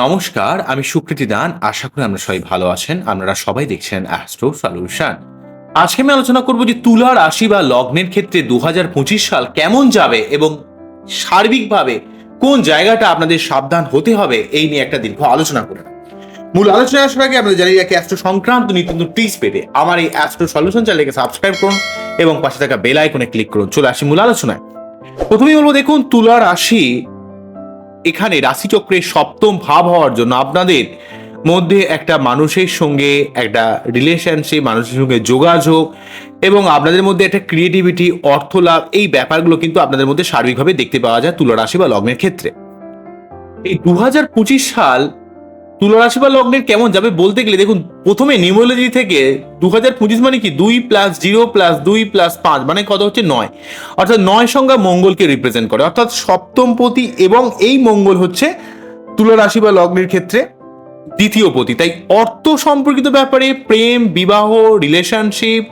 নমস্কার, আমি সুকৃতি দান। আশা করি আমরা সবাই ভালো আছেন। আপনারা সবাই দেখছেন অ্যাস্ট্রো সলিউশন আজকে আমি আলোচনা করব যে তুলা রাশি বা লগ্নের ক্ষেত্রে দু সাল কেমন যাবে এবং সার্বিকভাবে কোন জায়গাটা আপনাদের সাবধান হতে হবে, এই নিয়ে একটা দীর্ঘ আলোচনা করে মূল আলোচনায় আসার আগে আপনাদের জানিয়ে রাখি অ্যাস্ট্রো সংক্রান্ত নিত্য নতুন টিপস পেতে আমার এই অ্যাস্ট্রো সলিউশন চ্যানেলকে সাবস্ক্রাইব করুন এবং পাশে থাকা বেল আইকনে ক্লিক করুন। চলে আসি মূল আলোচনায়। প্রথমেই বলব, দেখুন, তুলা রাশি এখানে রাশিচক্রের সপ্তম ভাব হওয়ার জন্য আপনাদের মধ্যে একটা মানুষের সঙ্গে একটা রিলেশনশিপ মানুষের সঙ্গে যোগাযোগ এবং আপনাদের মধ্যে একটা ক্রিয়েটিভিটি অর্থ লাভ এই ব্যাপারগুলো কিন্তু আপনাদের মধ্যে সার্বিকভাবে দেখতে পাওয়া যায় তুলা রাশি বা লগ্নের ক্ষেত্রে। এই দু হাজার পঁচিশ সাল তুলা রাশি বা লগ্নের কেমন যাবে বলতে গেলে দেখুন, প্রথমে নিউমোলজি থেকে দু হাজার পঁচিশ মানে কি? দুই প্লাস জিরো প্লাস দুই প্লাস পাঁচ মানে কত হচ্ছে? নয়। অর্থাৎ নয় সংখ্যা মঙ্গলকে রিপ্রেজেন্ট করে। অর্থাৎ সপ্তম পতি এবং এই মঙ্গল হচ্ছে তুলা রাশি বা লগ্নের ক্ষেত্রে দ্বিতীয় পতি। তাই অর্থ সম্পর্কিত ব্যাপারে প্রেম, বিবাহ রিলেশনশিপ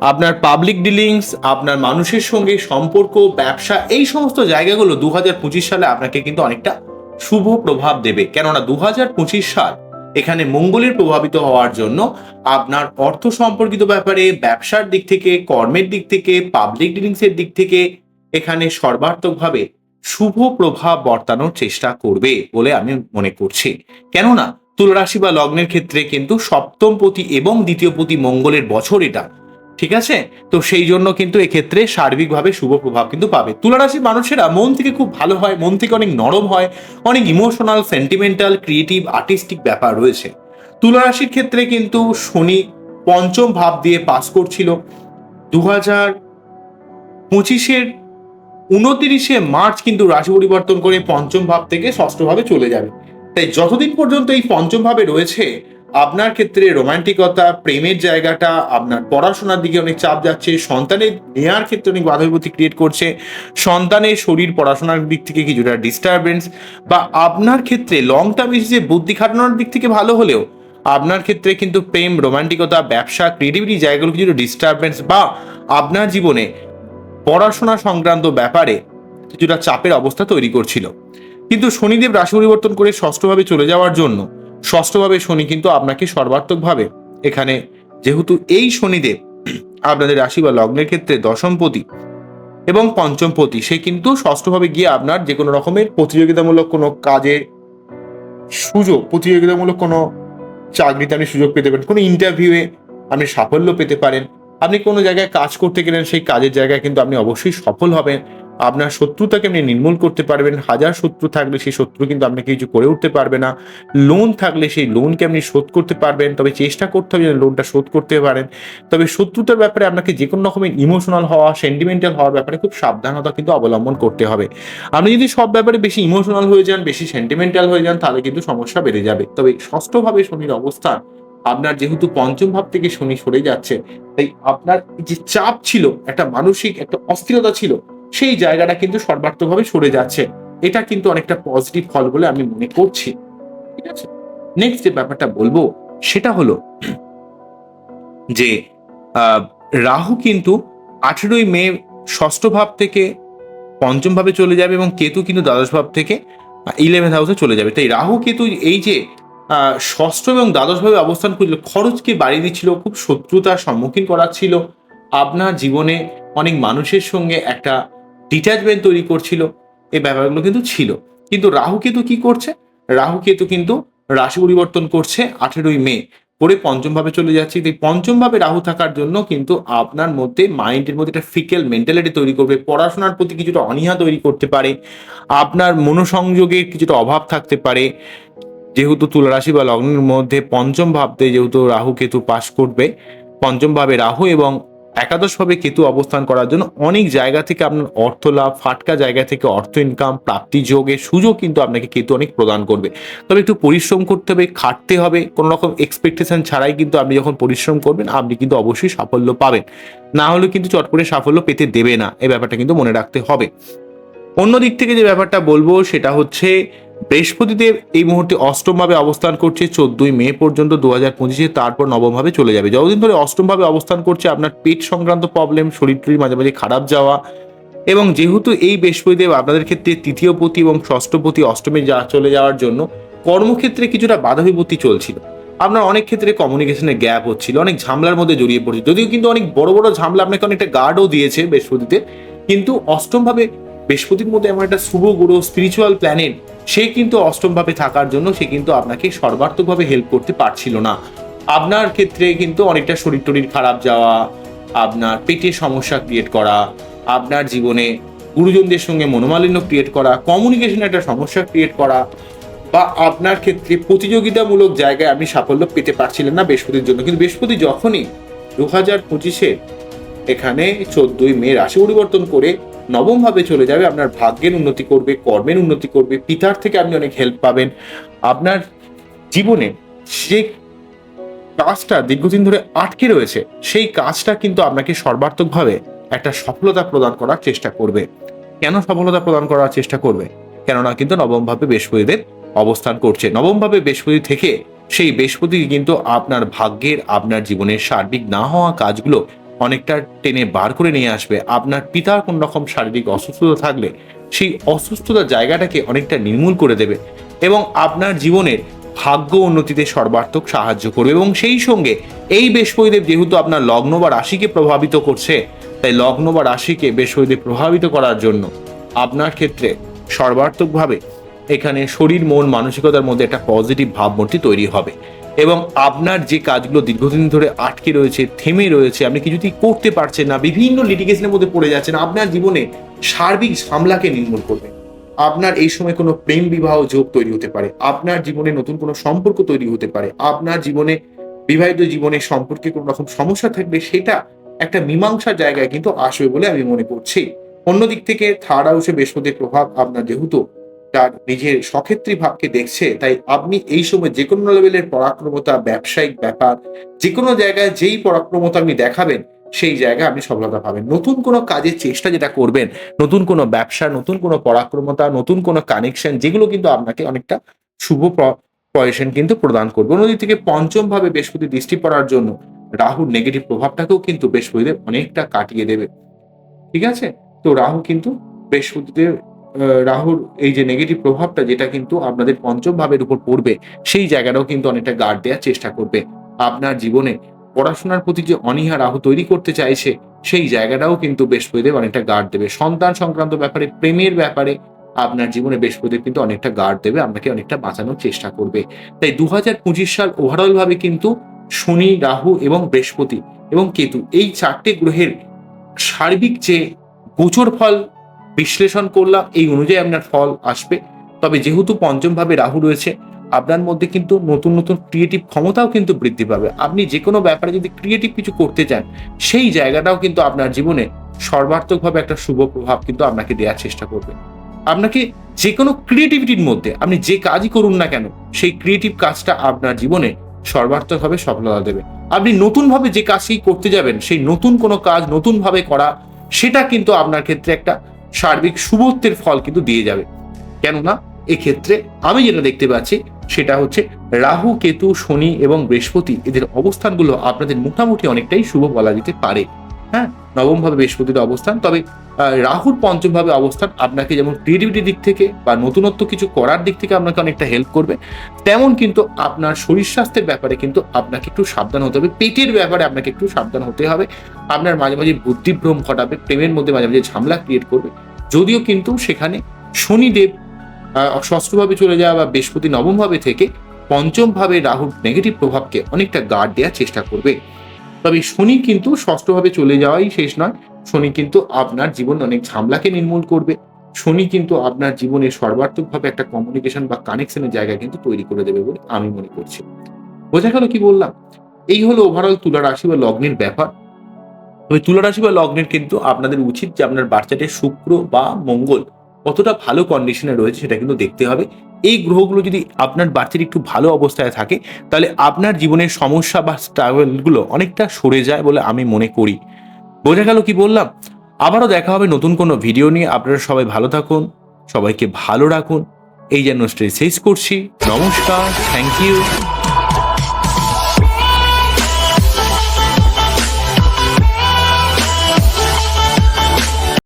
আপনার পাবলিক ডিলিংস আপনার মানুষের সঙ্গে সম্পর্ক, ব্যবসা, এই সমস্ত জায়গাগুলো দু হাজার পঁচিশ সালে আপনাকে কিন্তু অনেকটা শুভ প্রভাব দেবে। কেননা দু হাজার পঁচিশ সাল এখানে মঙ্গলের প্রভাবিত হওয়ার জন্য আপনার অর্থ সম্পর্কিত ব্যাপারে, ব্যবসার দিক থেকে, কর্মের দিক থেকে পাবলিক ডিলিংসের দিক থেকে এখানে সর্বাত্মকভাবে শুভ প্রভাব বর্তানোর চেষ্টা করবে বলে আমি মনে করছি। কেননা তুলরাশি বা লগ্নের ক্ষেত্রে কিন্তু সপ্তম পতি এবং দ্বিতীয় পতি মঙ্গলের বছর এটা। ঠিক আছে? তো সেই জন্য কিন্তু এক্ষেত্রে সার্বিকভাবে শুভ প্রভাব কিন্তু পাবে। তুলারাশির মানুষেরা মন থেকে খুব ভালো হয়, মন থেকে অনেক নরম হয়, অনেক ইমোশনাল সেন্টিমেন্টাল ক্রিয়েটিভ আর্টিস্টিক ব্যাপার রয়েছে। তুলারাশির ক্ষেত্রে কিন্তু শনি পঞ্চম ভাব দিয়ে পাস করছিল। দু হাজার পঁচিশের উনতিরিশে মার্চ কিন্তু রাশি পরিবর্তন করে পঞ্চম ভাব থেকে ষষ্ঠ ভাবে চলে যাবে। তাই যতদিন পর্যন্ত এই পঞ্চম ভাবে রয়েছে আপনার ক্ষেত্রে রোমান্টিকতা, প্রেমের জায়গাটা, আপনার পড়াশোনার দিকে অনেক চাপ যাচ্ছে, সন্তানের নেয়ার ক্ষেত্রে অনেক বাধা বিপত্তি ক্রিয়েট করছে, সন্তানের শরীর পড়াশোনার দিক থেকে কিছুটা ডিস্টারবেন্স বা আপনার ক্ষেত্রে লং টার্ম যে বুদ্ধি খাটানোর দিক থেকে ভালো হলেও, আপনার ক্ষেত্রে কিন্তু প্রেম, রোমান্টিকতা, ব্যবসা ক্রিয়েটিভিটি জায়গাগুলো কিছুটা ডিস্টারবেন্স বা আপনার জীবনে পড়াশোনা সংক্রান্ত ব্যাপারে কিছুটা চাপের অবস্থা তৈরি করছিল। কিন্তু শনিদেব রাশি পরিবর্তন করে ষষ্ঠভাবে চলে যাওয়ার জন্য ষষ্ঠভাবে শনি কিন্তু আপনাকে সর্বাত্মকভাবে এখানে যেহেতু এই শনিদেব আপনাদের রাশি বা লগ্নের ক্ষেত্রে দশমপতি এবং পঞ্চমপতি, সে কিন্তু ষষ্ঠভাবে গিয়ে আপনার যে কোনো রকমের প্রতিযোগিতামূলক কোনো কাজে সুযোগ, প্রতিযোগিতামূলক কোনো চাকরিতে আপনি সুযোগ পেতে পারেন, কোনো ইন্টারভিউয়ে আপনি সাফল্য পেতে পারেন। আপনি কোনো জায়গায় কাজ করতে গেলেন, সেই কাজের জায়গায় কিন্তু আপনি অবশ্যই সফল হবেন। আপনার শত্রুতাকে আপনি নির্মূল করতে পারবেন, হাজার শত্রু থাকলে সেই শত্রু কিন্তু আপনাকে কিছু করে উঠতে পারবে না, লোন থাকলে সেই লোনকে আপনি শোধ করতে পারবেন, তবে চেষ্টা করতে হবে যেন লোনটা শোধ করতে পারেন। তবে শত্রুতার ব্যাপারে আপনাকে যে কোনো রকমের ইমোশনাল হওয়া সেন্টিমেন্টাল হওয়ার ব্যাপারে খুব সাবধানতা কিন্তু অবলম্বন করতে হবে। আপনি যদি সব ব্যাপারে বেশি ইমোশনাল হয়ে যান, বেশি সেন্টিমেন্টাল হয়ে যান, তাহলে কিন্তু সমস্যা বেড়ে যাবে। তবে ষষ্ঠভাবে শনির অবস্থান, আপনার যেহেতু পঞ্চম ভাব থেকে শনি সরে যাচ্ছে, তাই আপনার যে চাপ ছিল, একটা মানসিক, একটা অস্থিরতা ছিল সেই জায়গাটা কিন্তু সর্বাত্মকভাবে সরে যাচ্ছে। এটা কিন্তু অনেকটা পজিটিভ ফল বলে আমি মনে করছি। ঠিক আছে? নেক্সট যে ব্যাপারটা বলব, সেটা হলো যে রাহু কিন্তু আঠেরোই মে ষষ্ঠ ভাব থেকে পঞ্চম ভাবে চলে যাবে এবং কেতু কিন্তু দ্বাদশ ভাব থেকে ইলেভেন্থ হাউসে চলে যাবে। তাই রাহু কেতু এই যে ষষ্ঠ এবং দ্বাদশ ভাবে অবস্থান করছিল খরচকে বাড়িয়ে দিচ্ছিল, খুব শত্রুতার সম্মুখীন করাচ্ছিল। আপনার জীবনে অনেক মানুষের সঙ্গে একটা ডিট্যাচমেন্ট তৈরি করছিল। এই ব্যাপারগুলো কিন্তু ছিল। কিন্তু রাহু কেতু কি করছে? রাহু কেতু কিন্তু রাশি পরিবর্তন করছে আঠেরোই মে। করে পঞ্চম ভাবে চলে যাচ্ছে। এই পঞ্চম ভাবে রাহু থাকার জন্য কিন্তু আপনার মধ্যে মাইন্ডের মধ্যে একটা ফিকেল মেন্টালিটি তৈরি করবে। পড়াশোনার প্রতি কিছুটা অনীহা তৈরি করতে পারে। আপনার মনোসংযোগের কিছুটা অভাব থাকতে পারে। যেহেতু তুলারাশি বা লগ্নের মধ্যে পঞ্চম ভাবতে যেহেতু রাহু কেতু পাশ করবে, পঞ্চম ভাবে রাহু এবং একাদশভাবে কেতু অবস্থান করার জন্য অনেক জায়গা থেকে আপনার অর্থ লাভ, ফাটকা জায়গা থেকে অর্থ ইনকাম প্রাপ্তি যোগের সুযোগ কিন্তু আপনাকে কেতু অনেক প্রদান করবে। তবে একটু পরিশ্রম করতে হবে, খাটতে হবে কোনো রকম এক্সপেকটেশন ছাড়াই কিন্তু আপনি যখন পরিশ্রম করবেন, আপনি কিন্তু অবশ্যই সাফল্য পাবেন। না হলে কিন্তু চট করে সাফল্য পেতে দেবে না এই ব্যাপারটা কিন্তু মনে রাখতে হবে। অন্য দিক থেকে যে ব্যাপারটা বলব সেটা হচ্ছে বৃহস্পতিদেব এই মুহূর্তে অষ্টমভাবে অবস্থান করছে, চোদ্দই মে পর্যন্ত দু হাজার পঁচিশে তারপর নবমভাবে চলে যাবে। যতদিন ধরে অষ্টমভাবে অবস্থান করছে, আপনার পেট সংক্রান্ত প্রবলেম শরীর টরীর মাঝে মাঝে খারাপ যাওয়া এবং যেহেতু এই বৃহস্পতিদেব আপনাদের ক্ষেত্রে তৃতীয় পতি এবং ষষ্ঠপতি অষ্টমে যা চলে যাওয়ার জন্য কর্মক্ষেত্রে কিছুটা বাধা বিপত্তি চলছিল। আপনার অনেক ক্ষেত্রে কমিউনিকেশনের গ্যাপ হচ্ছিল, অনেক ঝামেলার মধ্যে জড়িয়ে পড়ছে যদিও কিন্তু অনেক বড় বড় ঝামেলা আপনাকে অনেকটা গার্ডও দিয়েছে বৃহস্পতিতে, কিন্তু অষ্টমভাবে বৃহস্পতির মধ্যে এমন একটা শুভ গুরু স্পিরিচুয়াল প্ল্যানেট সে কিন্তু অষ্টমভাবে থাকার জন্য সে কিন্তু আপনাকে সর্বার্থকভাবে হেল্প করতে পারছিল না। আপনার ক্ষেত্রে কিন্তু অনেকটা শরীর টরির খারাপ যাওয়া, আপনার পেটে সমস্যা ক্রিয়েট করা, আপনার জীবনে গুরুজনদের সঙ্গে মনোমালিন্য ক্রিয়েট করা কমিউনিকেশনে একটা সমস্যা ক্রিয়েট করা, বা আপনার ক্ষেত্রে প্রতিযোগিতামূলক জায়গায় আপনি সাফল্য পেতে পারছিলেন না বৃহস্পতির জন্য। কিন্তু বৃহস্পতি যখনই দু হাজার পঁচিশে এখানে চোদ্দই মে রাশি পরিবর্তন করে নবম ভাবে চলে যাবে, আপনার ভাগ্যের উন্নতি করবে, কর্মের উন্নতি করবে, পিতার থেকে আপনি অনেক হেল্প পাবেন। আপনার জীবনে যে কাজটা দীর্ঘদিন ধরে আটকে রয়েছে, সেই কাজটা কিন্তু আপনাকে সর্বাত্মকভাবে একটা সফলতা প্রদান করার চেষ্টা করবে। কেন সফলতা প্রদান করার চেষ্টা করবে? কেননা কিন্তু নবমভাবে বৃহস্পতিদের অবস্থান করছে। নবমভাবে বৃহস্পতি থেকে সেই বৃহস্পতি কিন্তু আপনার ভাগ্যের, আপনার জীবনের সার্বিক না হওয়া কাজগুলো অনেকটা টেনে বার করে নিয়ে আসবে। আপনার পিতার কোন রকম শারীরিক অসুস্থতা থাকলে সেই অসুস্থতার জায়গাটাকে অনেকটা নির্মূল করে দেবে এবং আপনার জীবনের ভাগ্য উন্নতিতে সর্বার্থক সাহায্য করবে এবং সেই সঙ্গে এই বৃহস্পতিদেব যেহেতু আপনার লগ্ন বা রাশিকে প্রভাবিত করছে, তাই লগ্ন বা রাশিকে বৃহস্পতিদেব প্রভাবিত করার জন্য আপনার ক্ষেত্রে সর্বার্থকভাবে এখানে শরীর, মন, মানসিকতার মধ্যে একটা পজিটিভ ভাবমূর্তি তৈরি হবে। এবং আপনার যে কাজগুলো দীর্ঘদিন ধরে আটকে রয়েছে, থেমে রয়েছে, আপনি কিছুতেই করতে পারছেন না, বিভিন্ন লিটিগেশনের মধ্যে পড়ে যাচ্ছেন, আপনার জীবনে সার্বিক সামলাকে নির্মূল করবে। আপনার এই সময় কোনো প্রেম বিবাহ যোগ তৈরি হতে পারে, আপনার জীবনে নতুন কোনো সম্পর্ক তৈরি হতে পারে, আপনার জীবনে বিবাহিত জীবনে সম্পর্কে কোনো রকম সমস্যা থাকবে সেটা একটা মীমাংসার জায়গায় কিন্তু আসবে বলে আমি মনে করছি। অন্যদিক থেকে থার্ড হাউসে বৃহস্পতির প্রভাব আপনার যেহেতু তার নিজের সক্ষেত্রী ভাবকে দেখছে তাই আপনি এই সময় যে কোনো লেভেলের পরাক্রমতা ব্যবসায়িক ব্যাপার যে কোনো জায়গায় যেই পরাক্রমতা আপনি দেখাবেন সেই জায়গায় আপনি সফলতা পাবেন। নতুন কোনো কাজের চেষ্টা যেটা করবেন নতুন কোনো ব্যবসা নতুন কোনো পরাক্রমতা নতুন কোনো কানেকশন যেগুলো কিন্তু আপনাকে অনেকটা শুভ পয়সন কিন্তু প্রদান করবে। অন্যদিক থেকে পঞ্চম ভাবে বৃহস্পতি দৃষ্টি পড়ার জন্য রাহুর নেগেটিভ প্রভাবটাকেও কিন্তু বৃহস্পতিদেব অনেকটা কাটিয়ে দেবে। ঠিক আছে? তো রাহু কিন্তু বৃহস্পতিদেব আহ, রাহুর এই যে নেগেটিভ প্রভাবটা যেটা কিন্তু আপনাদের পঞ্চম ভাবের উপর পড়বে, সেই জায়গাটাও কিন্তু অনেকটা গার্ড দেওয়ার চেষ্টা করবে। আপনার জীবনে পড়াশোনার প্রতি যে অনীহা রাহু তৈরি করতে চাইছে, সেই জায়গাটাও কিন্তু বৃহস্পতিদেব অনেকটা গার্ড দেবে। সন্তান সংক্রান্ত ব্যাপারে, প্রেমের ব্যাপারে আপনার জীবনে বৃহস্পতিদেব কিন্তু অনেকটা গার্ড দেবে, আপনাকে অনেকটা বাঁচানোর চেষ্টা করবে। তাই দু হাজার পঁচিশ সাল ওভারঅল ভাবে কিন্তু শনি, রাহু এবং বৃহস্পতি এবং কেতু এই চারটে গ্রহের সার্বিক যে গোচর ফল বিশ্লেষণ করলাম, এই অনুযায়ী আপনার ফল আসবে। তবে যেহেতু পঞ্চম ভাবে রাহু রয়েছে, আপনার মধ্যে কিন্তু নতুন নতুন ক্রিয়েটিভ ক্ষমতাও কিন্তু বৃদ্ধি পাবে। আপনি যে কোনো ব্যাপারে যদি ক্রিয়েটিভ কিছু করতে চান, সেই জায়গাটাও কিন্তু আপনার জীবনে সর্বার্থকভাবে একটা শুভ প্রভাব কিন্তু আপনাকে দেওয়ার চেষ্টা করবে। আপনাকে যে কোনো ক্রিয়েটিভিটির মধ্যে, আপনি যে কাজই করুন না কেন, সেই ক্রিয়েটিভ কাজটা আপনার জীবনে সর্বার্থকভাবে সফলতা দেবে। আপনি নতুনভাবে যে কাজটি করতে যাবেন, সেই নতুন কোনো কাজ নতুনভাবে করা, সেটা কিন্তু আপনার ক্ষেত্রে একটা সার্বিক শুভত্বের ফল কিন্তু দিয়ে যাবে। কেননা, এক্ষেত্রে আমি যেটা দেখতে পাচ্ছি, সেটা হচ্ছে রাহু, কেতু, শনি এবং বৃহস্পতি, এদের অবস্থানগুলো আপনাদের মোটামুটি অনেকটাই শুভ বলা যেতে পারে। হ্যাঁ নবম ভাবে বৃহস্পতির অবস্থান। তবে রাহুর পঞ্চম ভাবে অবস্থান আপনাকে যেমন ক্রিয়েটিভিটির দিক থেকে বা নতুনত্ব কিছু করার দিক থেকে আপনাকে অনেকটা হেল্প করবে, তেমন কিন্তু আপনার শরীর স্বাস্থ্যের ব্যাপারে কিন্তু আপনাকে একটু সাবধান হতে হবে। পেটের ব্যাপারে আপনাকে একটু সাবধান হতে হবে। আপনার মাঝে মাঝে বুদ্ধিভ্রম ঘটাবে, প্রেমের মধ্যে মাঝে মাঝে ঝামেলা ক্রিয়েট করবে। যদিও কিন্তু সেখানে শনিদেব ষষ্ঠভাবে চলে যাওয়া বা বৃহস্পতি নবমভাবে থেকে পঞ্চমভাবে রাহুর নেগেটিভ প্রভাবকে অনেকটা গার্ড দেওয়ার চেষ্টা করবে। তবে শনি কিন্তু ষষ্ঠভাবে চলে যাওয়াই শেষ নয়। শনি কিন্তু আপনার জীবন অনেক ঝামলাকে নির্মূল করবে। শনি কিন্তু আপনার জীবনে সর্বাত্মকভাবে একটা কমিউনিকেশন বা কানেকশনের জায়গা কিন্তু তৈরি করে দেবে বলে আমি মনে করছি। বোঝা গেল কি বললাম? এই হলো ওভারঅল তুলা রাশি বা লগ্নের ব্যাপার। তবে তুলা রাশি বা লগ্নের কিন্তু আপনাদের উচিত যে আপনার বাচ্চাটি শুক্র বা মঙ্গল কতটা ভালো কন্ডিশনে রয়েছে সেটা কিন্তু দেখতে হবে। এই গ্রহগুলো যদি আপনার বাচ্চার একটু ভালো অবস্থায় থাকে, তাহলে আপনার জীবনের সমস্যা বা স্ট্রাগলগুলো অনেকটা সরে যায় বলে আমি মনে করি। বোঝা গেল কি বললাম? আবারও দেখা হবে নতুন কোনো ভিডিও নিয়ে। আপনারা সবাই ভালো থাকুন, সবাইকে ভালো রাখুন। এই যেন শেষ করছি। নমস্কার থ্যাংক ইউ